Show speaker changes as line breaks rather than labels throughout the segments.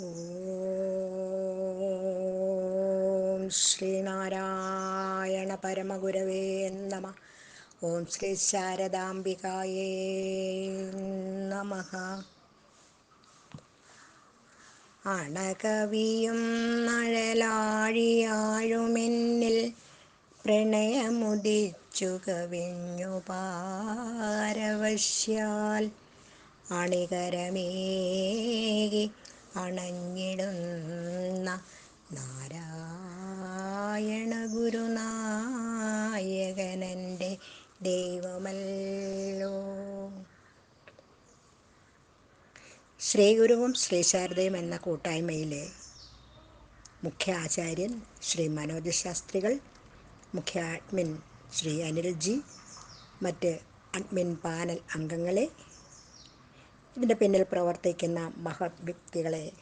ഓം ശ്രീനാരായണ പരമഗുരവേ നമ. ഓം ശ്രീ ശാരദാംബികായേ നമ. അണകവിയും നഴലാഴിയാഴുമെന്നിൽ പ്രണയമുദിച്ചു കവിഞ്ഞു പാരവശ്യാൽ അണികരമേകി അണഞ്ഞിടുന്ന നാരായണ ഗുരുനായകനന്റെ ദൈവമല്ലോ. ശ്രീ ഗുരുവും ശ്രീ ശാരദയും എന്ന കൂട്ടായ്മയിലെ മുഖ്യ ആചാര്യൻ ശ്രീ മനോജ് ശാസ്ത്രികൾ മുഖ്യ അഡ്മിൻ ശ്രീ അനിൽജി മറ്റ് അഡ്മിൻ പാനൽ അംഗങ്ങളെ ഇതിന്റെ പിന്നിൽ പ്രവർത്തിക്കുന്ന മഹത് വ്യക്തികളെ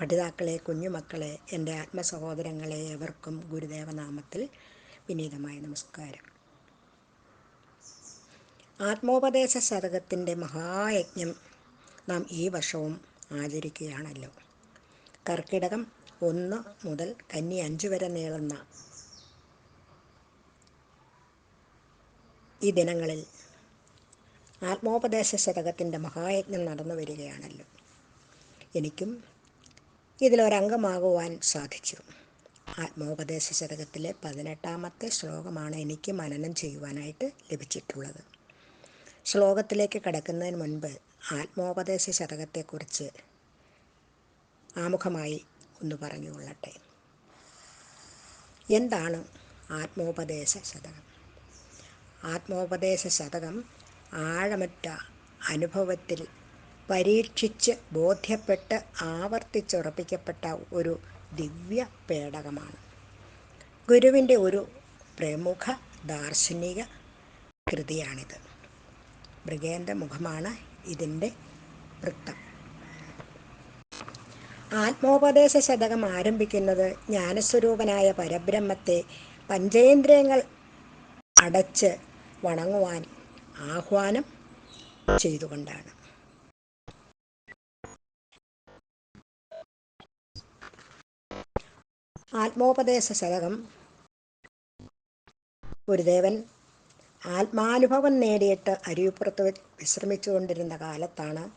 പഠിതാക്കളെ കുഞ്ഞുമക്കളെ എന്റെ ആത്മസഹോദരങ്ങളെ എവർക്കും ഗുരുദേവനാമത്തിൽ വിനീതമായ നമസ്കാരം. ആത്മോപദേശ ശതകത്തിന്റെ മഹായജ്ഞം നാം ഈ വർഷവും ആചരിക്കുകയാണല്ലോ. കർക്കിടകം ഒന്ന് മുതൽ കന്നി അഞ്ച് വരെ നീളുന്ന ഈ ദിനങ്ങളിൽ ആത്മോപദേശ ശതകത്തിന്റെ മഹായജ്ഞം നടന്നു വരികയാണല്ലോ. എനിക്കും ഇതിലൊരംഗമാകുവാൻ സാധിച്ചു. ആത്മോപദേശ ശതകത്തിലെ പതിനെട്ടാമത്തെ ശ്ലോകമാണ് എനിക്ക് മനനം ചെയ്യുവാനായിട്ട് ലഭിച്ചിട്ടുള്ളത്. ശ്ലോകത്തിലേക്ക് കടക്കുന്നതിന് മുൻപ് ആത്മോപദേശ ശതകത്തെക്കുറിച്ച് ആമുഖമായി ഒന്ന് പറഞ്ഞുകൊള്ളട്ടെ. എന്താണ് ആത്മോപദേശ ശതകം ആത്മോപദേശ ശതകം ആഴമറ്റ അനുഭവത്തിൽ പരീക്ഷിച്ച് ബോധ്യപ്പെട്ട് ആവർത്തിച്ചുറപ്പിക്കപ്പെട്ട ഒരു ദിവ്യ പേടകമാണ്. ഗുരുവിന്റെ ഒരു പ്രമുഖ ദാർശനിക കൃതിയാണിത്. മൃഗേന്ദ്ര മുഖമാണ് ഇതിന്റെ വൃത്തം. ആത്മോപദേശ ശതകം ആരംഭിക്കുന്നത് ജ്ഞാനസ്വരൂപനായ പരബ്രഹ്മത്തെ പഞ്ചേന്ദ്രിയങ്ങൾ അടച്ച് വണങ്ങുവാൻ ആഹ്വാനം ചെയ്തുകൊണ്ടാണ്. ആത്മോപദേശ ശതകം. ഗുരുദേവൻ ആത്മാനുഭവം നേടിയിട്ട് അരുവിപ്പുറത്ത് വിശ്രമിച്ചുകൊണ്ടിരുന്ന കാലത്താണ്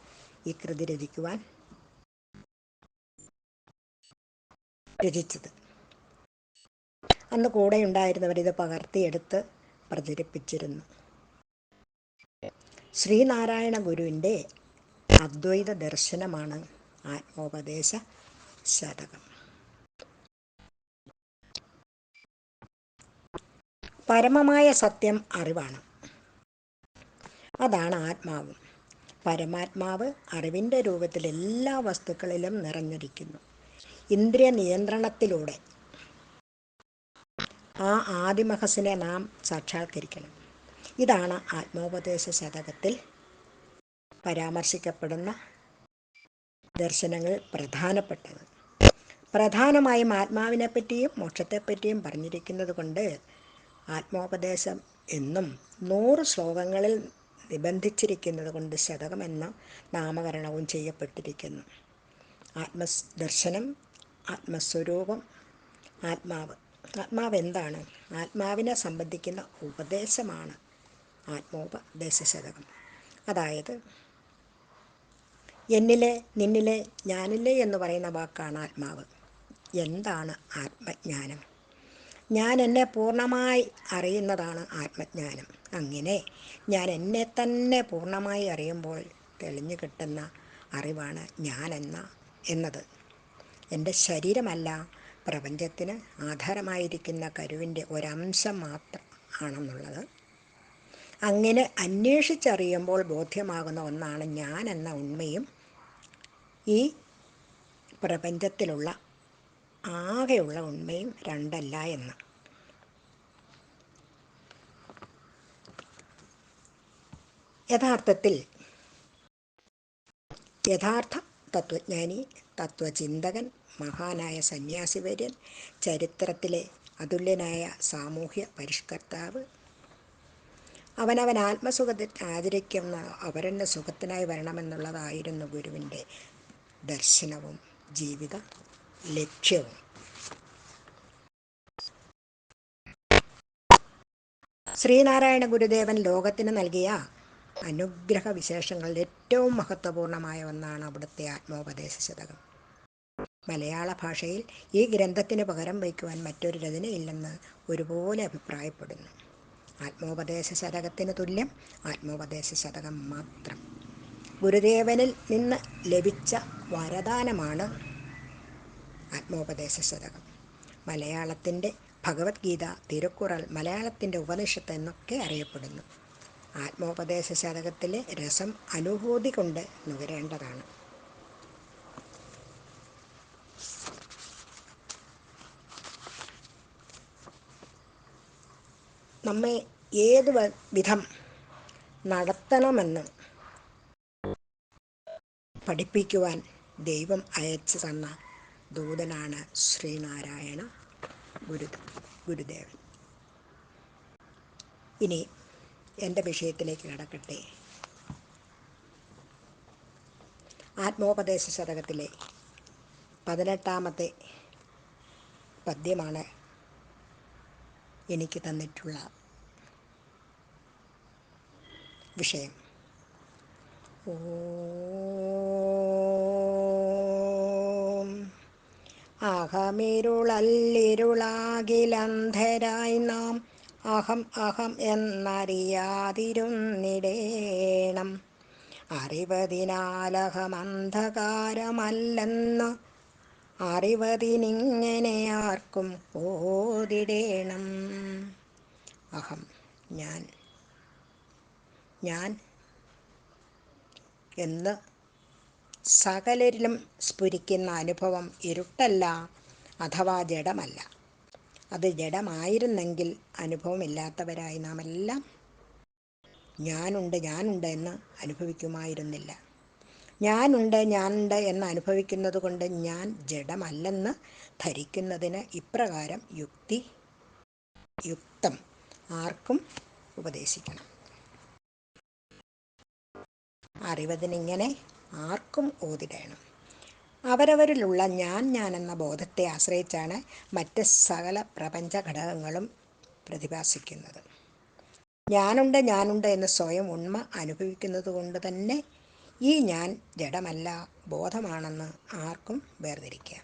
ഈ കൃതി രചിക്കുവാൻ രചിച്ചത്. അന്ന് കൂടെ ഉണ്ടായിരുന്നവർ ഇത് പകർത്തിയെടുത്ത് പ്രചരിപ്പിച്ചിരുന്നു. ശ്രീനാരായണ ഗുരുവിന്റെ അദ്വൈത ദർശനമാണ് ആത്മോപദേശ ശതകം. പരമമായ സത്യം അറിവാണ്. അതാണ് ആത്മാവ്. പരമാത്മാവ് അറിവിന്റെ രൂപത്തിൽ എല്ലാ വസ്തുക്കളിലും നിറഞ്ഞിരിക്കുന്നു. ഇന്ദ്രിയ നിയന്ത്രണത്തിലൂടെ ആ ആദിമഹസിനെ നാം സാക്ഷാത്കരിക്കണം. ഇതാണ് ആത്മോപദേശ ശതകത്തിൽ പരാമർശിക്കപ്പെടുന്ന ദർശനങ്ങൾ പ്രധാനപ്പെട്ടത്. പ്രധാനമായും ആത്മാവിനെപ്പറ്റിയും മോക്ഷത്തെപ്പറ്റിയും പറഞ്ഞിരിക്കുന്നത് കൊണ്ട് ആത്മോപദേശം എന്നും നൂറ് ശ്ലോകങ്ങളിൽ നിബന്ധിച്ചിരിക്കുന്നത് കൊണ്ട് ശതകം എന്ന നാമകരണവും ചെയ്യപ്പെട്ടിരിക്കുന്നു. ആത്മദർശനം ആത്മസ്വരൂപം ആത്മാവ്. ആത്മാവ് എന്താണ്? ആത്മാവിനെ സംബന്ധിക്കുന്ന ഉപദേശമാണ്. ആത്മോപദേശ ശതകം അതായത് എന്നിലെ നിന്നിലെ ഞാനില്ലേ എന്ന് പറയുന്ന വാക്കാണ് ആത്മാവ്. എന്താണ് ആത്മജ്ഞാനം? ഞാൻ എന്നെ പൂർണമായി അറിയുന്നതാണ് ആത്മജ്ഞാനം. അങ്ങനെ ഞാൻ എന്നെ തന്നെ പൂർണമായി അറിയുമ്പോൾ തെളിഞ്ഞു കിട്ടുന്ന അറിവാണ് ഞാൻ എന്ന എന്നത്. എന്റെ ശരീരമല്ല പ്രപഞ്ചത്തിന് ആധാരമായിരിക്കുന്ന കരുവിന്റെ ഒരംശം മാത്രം ആണെന്നുള്ളത് അങ്ങനെ അന്വേഷിച്ചറിയുമ്പോൾ ബോധ്യമാകുന്ന ഒന്നാണ് ഞാൻ എന്ന ഉണ്മയും ഈ പ്രപഞ്ചത്തിലുള്ള ആകെയുള്ള ഉണ്മയും രണ്ടല്ല എന്ന്. യഥാർത്ഥത്തിൽ യഥാർത്ഥ തത്വജ്ഞാനി തത്വചിന്തകൻ മഹാനായ സന്യാസിവര്യൻ ചരിത്രത്തിലെ അതുല്യനായ സാമൂഹ്യ പരിഷ്കർത്താവ് അവനവൻ ആത്മസുഖത്തിൽ ആദരിക്കുന്ന അവരെന്നെ സുഖത്തിനായി വരണമെന്നുള്ളതായിരുന്നു ഗുരുവിന്റെ ദർശനവും ജീവിത ലക്ഷ്യവും. ശ്രീനാരായണ ഗുരുദേവൻ ലോകത്തിന് നൽകിയ അനുഗ്രഹ വിശേഷങ്ങളിൽ ഏറ്റവും മഹത്വപൂർണമായ ഒന്നാണ് അവിടുത്തെ ആത്മോപദേശ ശതകം. മലയാള ഭാഷയിൽ ഈ ഗ്രന്ഥത്തിന് പകരം വയ്ക്കുവാൻ മറ്റൊരു രചനയില്ലെന്ന് ഒരുപോലെ അഭിപ്രായപ്പെടുന്നു. ആത്മോപദേശ ശതകത്തിന് തുല്യം ആത്മോപദേശ ശതകം മാത്രം. ഗുരുദേവനിൽ നിന്ന് ലഭിച്ച വരദാനമാണ് ആത്മോപദേശ ശതകം മലയാളത്തിന്റെ ഭഗവത്ഗീത തിരുക്കുറൾ മലയാളത്തിന്റെ ഉപനിഷത്ത് എന്നൊക്കെ അറിയപ്പെടുന്നു. ആത്മോപദേശ ശതകത്തിലെ രസം അനുഭൂതി കൊണ്ട് നുകരേണ്ടതാണ്. നമ്മെ ഏത് വിധം നടത്തണമെന്ന് പഠിപ്പിക്കുവാൻ ദൈവം അയച്ചു തന്ന ദൂതനാണ് ശ്രീനാരായണ ഗുരു ഗുരുദേവൻ. ഇനി എന്റെ വിഷയത്തിലേക്ക് കിടക്കട്ടെ. ആത്മോപദേശ ശതകത്തിലെ പതിനെട്ടാമത്തെ പദ്യമാണ് എനിക്ക് തന്നിട്ടുള്ള വിഷയം. ഓം. അഹമിരുളല്ലിരുളാകിലന്ധരായി നാം അഹം അഹം എന്നറിയാതിരുന്നിടേണം. അറിവതിനാലഹമന്ധകാരമല്ലെന്ന് അറിവതിനിങ്ങനെ ആർക്കും ഓതിടേണം അഹം ഞാൻ ഞാൻ എന്ന് സകലരിലും സ്ഫുരിക്കുന്ന അനുഭവം ഇരുട്ടല്ല അഥവാ ജഡമല്ല. അത് ജഡമായിരുന്നെങ്കിൽ അനുഭവമില്ലാത്തവരായി നാം എല്ലാം ഞാനുണ്ട് ഞാനുണ്ട് എന്ന് അനുഭവിക്കുമായിരുന്നില്ല. ഞാനുണ്ട് ഞാനുണ്ട് എന്ന് അനുഭവിക്കുന്നത് കൊണ്ട് ഞാൻ ജഡമല്ലെന്ന് ധരിക്കുന്നതിന് ഇപ്രകാരം യുക്തി യുക്തം ആർക്കും ഉപദേശിക്കണം. അറിവതിനിങ്ങനെ ആർക്കും ഓതിടേണം. അവരവരിലുള്ള ഞാൻ ഞാൻ എന്ന ബോധത്തെ ആശ്രയിച്ചാണ് മറ്റ് സകല പ്രപഞ്ച ഘടകങ്ങളും പ്രതിഭാസിക്കുന്നത്. ഞാനുണ്ട് ഞാനുണ്ട് എന്ന് സ്വയം ഉണ്മ അനുഭവിക്കുന്നത് കൊണ്ട് തന്നെ ഈ ഞാൻ ജഡമല്ല ബോധമാണെന്ന് ആർക്കും വേർതിരിക്കാം.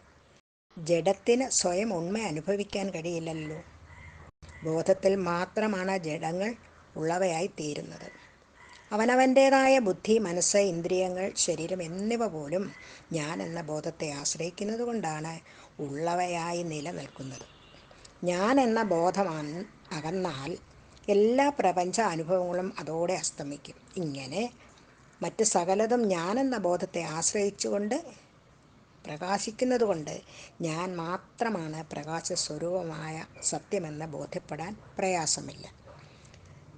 ജഡത്തിന് സ്വയം ഉണ്മ അനുഭവിക്കാൻ കഴിയില്ലല്ലോ. ബോധത്തിൽ മാത്രമാണ് ജഡങ്ങൾ ഉള്ളവയായി തീരുന്നത്. അവനവന്റേതായ ബുദ്ധി മനസ്സ് ഇന്ദ്രിയങ്ങൾ ശരീരം എന്നിവ പോലും ഞാൻ എന്ന ബോധത്തെ ആശ്രയിക്കുന്നത് കൊണ്ടാണ് ഉള്ളവയായി നിലനിൽക്കുന്നത്. ഞാൻ എന്ന ബോധമാണ് അകന്നാൽ എല്ലാ പ്രപഞ്ച അനുഭവങ്ങളും അതോടെ അസ്തമിക്കും. ഇങ്ങനെ മറ്റ് സകലതും ഞാനെന്ന ബോധത്തെ ആശ്രയിച്ചുകൊണ്ട് പ്രകാശിക്കുന്നതുകൊണ്ട് ഞാൻ മാത്രമാണ് പ്രകാശ സ്വരൂപമായ സത്യമെന്ന് ബോധ്യപ്പെടാൻ പ്രയാസമില്ല.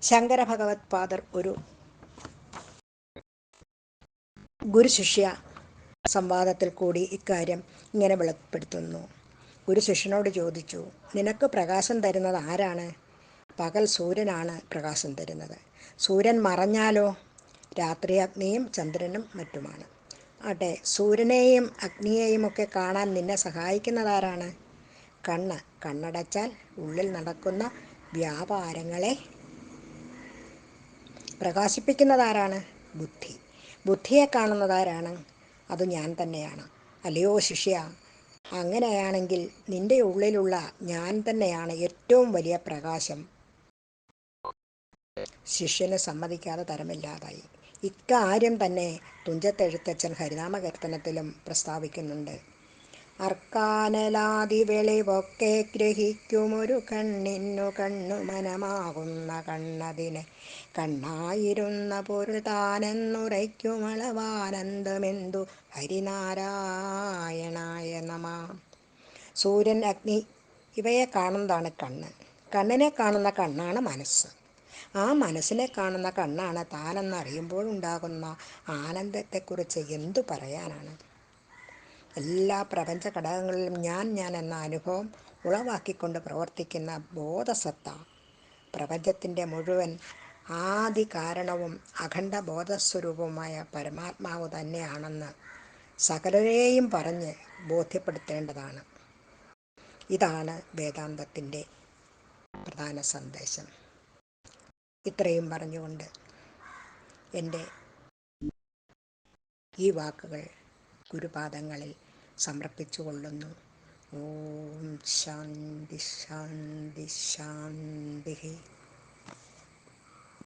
ശങ്കര ഭഗവത്പാദർ ഒരു ഗുരുശിഷ്യ സംവാദത്തിൽ കൂടി ഇക്കാര്യം ഇങ്ങനെ വെളിപ്പെടുത്തുന്നു. ഗുരു ശിഷ്യനോട് ചോദിച്ചു നിനക്ക് പ്രകാശം തരുന്നത് ആരാണ്? പകൽ സൂര്യനാണ് പ്രകാശം തരുന്നത്. സൂര്യൻ മറഞ്ഞാലോ? രാത്രി അഗ്നിയും ചന്ദ്രനും മറ്റുമാണ്. ആട്ടെ സൂര്യനെയും അഗ്നിയെയും ഒക്കെ കാണാൻ നിന്നെ സഹായിക്കുന്നതാരാണ്? കണ്ണ് കണ്ണടച്ചാൽ ഉള്ളിൽ നടക്കുന്ന വ്യാപാരങ്ങളെ പ്രകാശിപ്പിക്കുന്നതാരാണ്? ബുദ്ധി. ബുദ്ധിയെ കാണുന്നതാരാണ്? അത് ഞാൻ തന്നെയാണ്. അല്ലയോ ശിഷ്യ അങ്ങനെയാണെങ്കിൽ നിന്റെ ഉള്ളിലുള്ള ഞാൻ തന്നെയാണ് ഏറ്റവും വലിയ പ്രകാശം. ശിഷ്യന് സമ്മതിക്കാതെ തരമില്ലാതായി. ഇക്കാര്യം തന്നെ തുഞ്ചത്തെഴുത്തച്ഛൻ ഹരിനാമകീർത്തനത്തിലും പ്രസ്താവിക്കുന്നുണ്ട്. അർക്കാനലാതി വെളിവൊക്കെ ഗ്രഹിക്കുമൊരു കണ്ണിന്നു കണ്ണു മനമാകുന്ന കണ്ണതിനെ കണ്ണായിരുന്ന പൊരുൾ താനെന്നുറയ്ക്കുമളവാനന്ദമെന്തു ഹരിനാരായണായ നമ. സൂര്യൻ അഗ്നി ഇവയെ കാണുന്നതാണ് കണ്ണ്. കണ്ണിനെ കാണുന്ന കണ്ണാണ് മനസ്സ്. ആ മനസ്സിനെ കാണുന്ന കണ്ണാണ് താനെന്നറിയുമ്പോഴുണ്ടാകുന്ന ആനന്ദത്തെക്കുറിച്ച് എന്തു പറയാനാണ്? എല്ലാ പ്രപഞ്ച ഘടകങ്ങളിലും ഞാൻ ഞാൻ എന്ന അനുഭവം ഉളവാക്കിക്കൊണ്ട് പ്രവർത്തിക്കുന്ന ബോധസത്ത. പ്രപഞ്ചത്തിന്റെ മുഴുവൻ ആദി കാരണവും അഖണ്ഡ ബോധസ്വരൂപവുമായ പരമാത്മാവ് തന്നെയാണെന്ന് സകലരെയും പറഞ്ഞ് ബോധ്യപ്പെടുത്തേണ്ടതാണ്. ഇതാണ് വേദാന്തത്തിന്റെ പ്രധാന സന്ദേശം. ഇത്രയും പറഞ്ഞുകൊണ്ട് എന്റെ ഈ വാക്കുകൾ ഗുരുപാദങ്ങളിൽ സമർപ്പിച്ചു കൊള്ളുന്നു. ഓം ശാന്തി ശാന്തി ശാന്തി